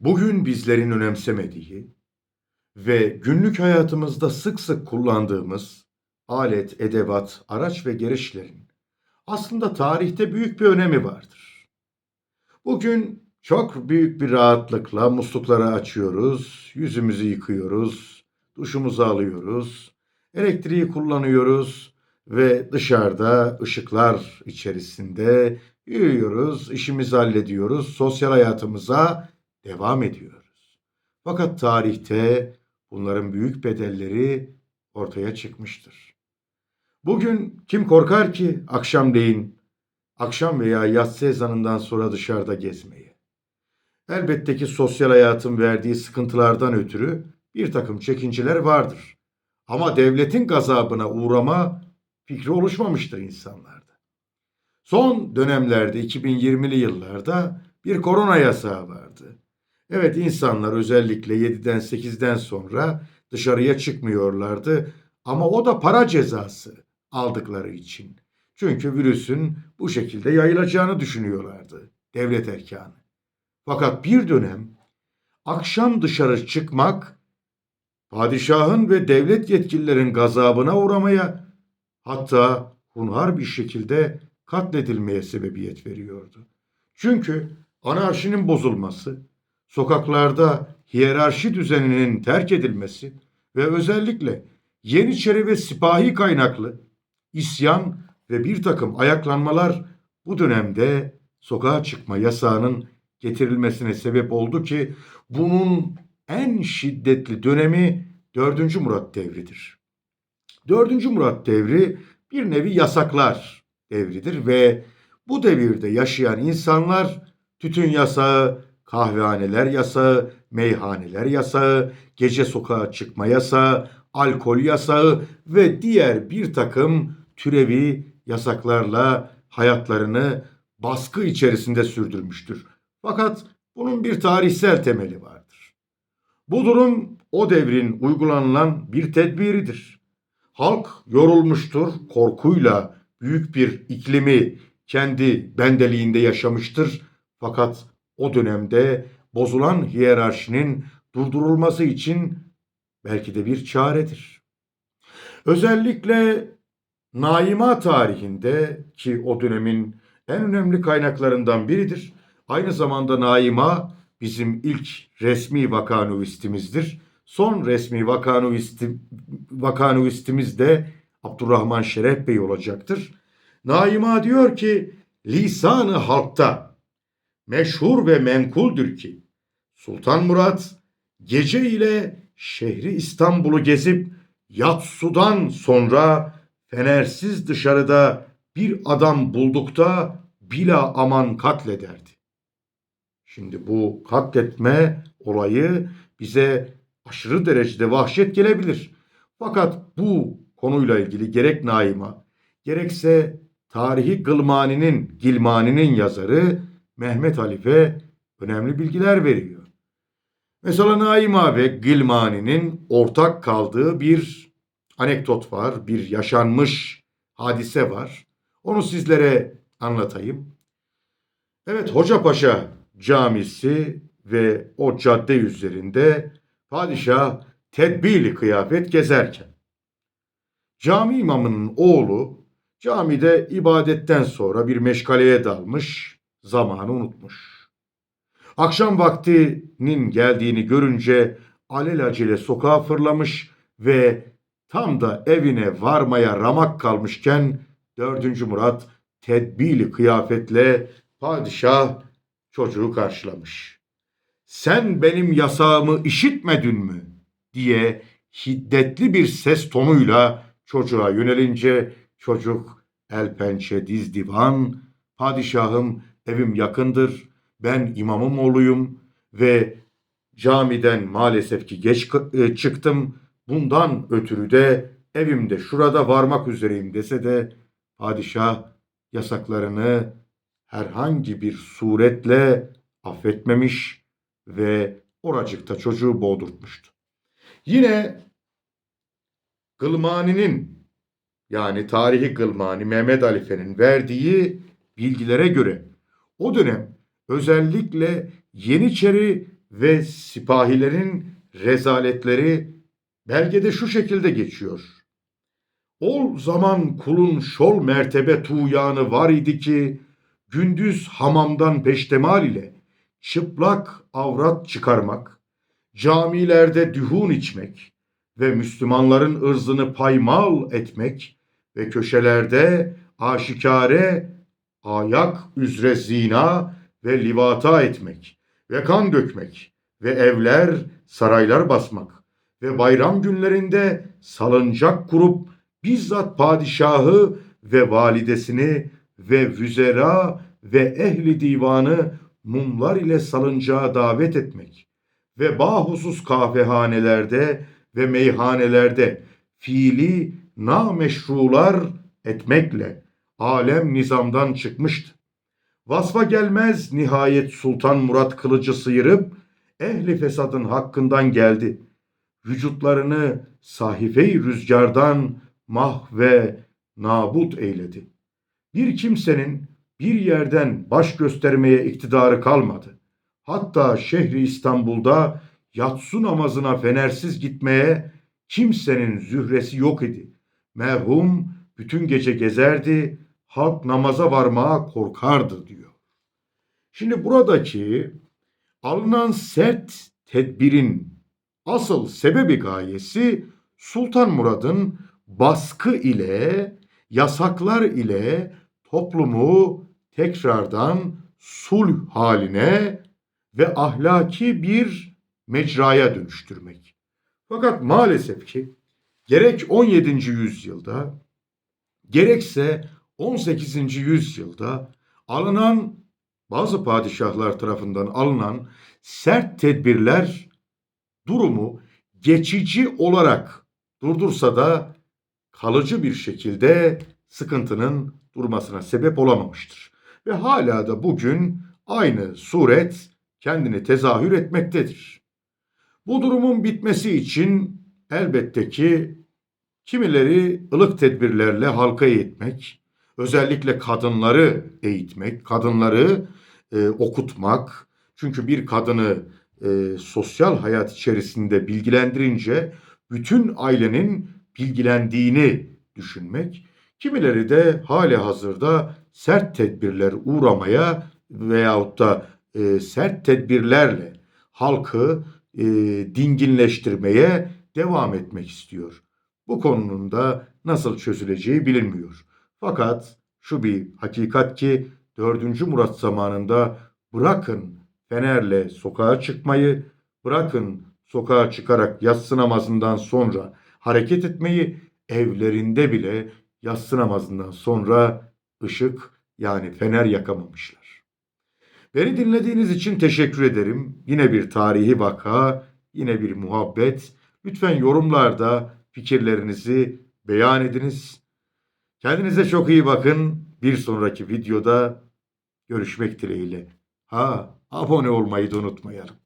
Bugün bizlerin önemsemediği ve günlük hayatımızda sık sık kullandığımız alet, edevat, araç ve gereçlerin aslında tarihte büyük bir önemi vardır. Bugün çok büyük bir rahatlıkla muslukları açıyoruz, yüzümüzü yıkıyoruz, duşumuzu alıyoruz, elektriği kullanıyoruz ve dışarıda ışıklar içerisinde yürüyoruz, işimizi hallediyoruz, sosyal hayatımıza devam ediyoruz. Fakat tarihte bunların büyük bedelleri ortaya çıkmıştır. Bugün kim korkar ki akşamleyin, akşam veya yatsı ezanından sonra dışarıda gezmeye? Elbette ki sosyal hayatın verdiği sıkıntılardan ötürü bir takım çekinceler vardır. Ama devletin gazabına uğrama fikri oluşmamıştır insanlarda. Son dönemlerde 2020'li yıllarda bir korona yasağı vardı. Evet insanlar özellikle 7'den 8'den sonra dışarıya çıkmıyorlardı ama o da para cezası aldıkları için. Çünkü virüsün bu şekilde yayılacağını düşünüyorlardı devlet erkanı. Fakat bir dönem akşam dışarı çıkmak padişahın ve devlet yetkililerin gazabına uğramaya hatta hunhar bir şekilde katledilmeye sebebiyet veriyordu. Çünkü anarşinin bozulması, sokaklarda hiyerarşi düzeninin terk edilmesi ve özellikle Yeniçeri ve sipahi kaynaklı isyan ve bir takım ayaklanmalar bu dönemde sokağa çıkma yasağının getirilmesine sebep oldu ki bunun en şiddetli dönemi 4. Murat devridir. 4. Murat devri bir nevi yasaklar devridir ve bu devirde yaşayan insanlar tütün yasağı, kahvehaneler yasağı, meyhaneler yasağı, gece sokağa çıkma yasağı, alkol yasağı ve diğer bir takım türevi yasaklarla hayatlarını baskı içerisinde sürdürmüştür. Fakat bunun bir tarihsel temeli vardır. Bu durum o devrin uygulanılan bir tedbiridir. Halk yorulmuştur, korkuyla büyük bir iklimi kendi bendeliğinde yaşamıştır. Fakat o dönemde bozulan hiyerarşinin durdurulması için belki de bir çaredir. Özellikle Naima tarihinde ki o dönemin en önemli kaynaklarından biridir. Aynı zamanda Naima bizim ilk resmi vakanuistimizdir. Son resmi vakanuistim, vakanuistimiz de Abdurrahman Şeref Bey olacaktır. Naima diyor ki lisanı halkta meşhur ve menkuldür ki Sultan Murat gece ile şehri İstanbul'u gezip Yatsu'dan sonra fenersiz dışarıda bir adam buldukta bila aman katlederdi. Şimdi bu katletme olayı bize aşırı derecede vahşet gelebilir. Fakat bu konuyla ilgili gerek Naima gerekse tarihi Gılmani'nin, Gilmani'nin yazarı Mehmet Halife önemli bilgiler veriyor. Mesela Naima ve Gilmani'nin ortak kaldığı bir anekdot var, bir yaşanmış hadise var. Onu sizlere anlatayım. Evet Hocapaşa Camisi ve o cadde üzerinde padişah tedbili kıyafet gezerken cami imamının oğlu camide ibadetten sonra bir meşgaleye dalmış, zamanı unutmuş. Akşam vaktinin geldiğini görünce alelacele sokağa fırlamış ve tam da evine varmaya ramak kalmışken 4. Murat tedbili kıyafetle padişah çocuğu karşılamış. Sen benim yasağımı işitmedin mi? diye şiddetli bir ses tonuyla çocuğa yönelince çocuk el pençe diz divan padişahım evim yakındır ben imamım oğluyum ve camiden maalesef ki geç e, çıktım bundan ötürü de evimde şurada varmak üzereyim dese de padişah yasaklarını herhangi bir suretle affetmemiş ve oracıkta çocuğu boğdurtmuştu. Yine Gılmani'nin yani tarihi Gılmani Mehmet Alife'nin verdiği bilgilere göre o dönem özellikle Yeniçeri ve sipahilerin rezaletleri belgede şu şekilde geçiyor. Ol zaman kulun şol mertebe tuğyanı var idi ki, gündüz hamamdan peştemal ile çıplak avrat çıkarmak, camilerde dühun içmek ve Müslümanların ırzını paymal etmek ve köşelerde aşikare ayak üzere zina ve livata etmek ve kan dökmek ve evler, saraylar basmak ve bayram günlerinde salıncak kurup bizzat padişahı ve validesini ve vüzera ve ehli divanı mumlar ile salıncağa davet etmek ve bahusus kahvehanelerde ve meyhanelerde fiili nameşrular etmekle alem nizamdan çıkmıştı. Vasfa gelmez nihayet Sultan Murat kılıcı sıyırıp ehli fesadın hakkından geldi. Vücutlarını sahife-i rüzgardan mah ve nabut eyledi. Bir kimsenin bir yerden baş göstermeye iktidarı kalmadı. Hatta şehri İstanbul'da yatsı namazına fenersiz gitmeye kimsenin zühresi yok idi. Merhum bütün gece gezerdi, halk namaza varmaya korkardı diyor. Şimdi buradaki alınan sert tedbirin asıl sebebi gayesi Sultan Murad'ın baskı ile, yasaklar ile toplumu tekrardan sulh haline ve ahlaki bir mecraya dönüştürmek. Fakat maalesef ki gerek 17. yüzyılda gerekse 18. yüzyılda alınan bazı padişahlar tarafından alınan sert tedbirler durumu geçici olarak durdursa da kalıcı bir şekilde sıkıntının durmasına sebep olamamıştır. Ve hala da bugün aynı suret kendini tezahür etmektedir. Bu durumun bitmesi için elbette ki kimileri ılık tedbirlerle halka eğitmek, özellikle kadınları eğitmek, kadınları e, okutmak. Çünkü bir kadını e, sosyal hayat içerisinde bilgilendirince bütün ailenin bilgilendiğini düşünmek. Kimileri de hali hazırda sert tedbirler uğramaya veyahut da e, sert tedbirlerle halkı e, dinginleştirmeye devam etmek istiyor. Bu konunun da nasıl çözüleceği bilinmiyor. Fakat şu bir hakikat ki 4. Murat zamanında bırakın fenerle sokağa çıkmayı, bırakın sokağa çıkarak yatsı namazından sonra hareket etmeyi, evlerinde bile yatsı namazından sonra ışık yani fener yakamamışlar. Beni dinlediğiniz için teşekkür ederim. Yine bir tarihi vaka, yine bir muhabbet. Lütfen yorumlarda fikirlerinizi beyan ediniz. Kendinize çok iyi bakın. Bir sonraki videoda görüşmek dileğiyle. Ha, abone olmayı da unutmayalım.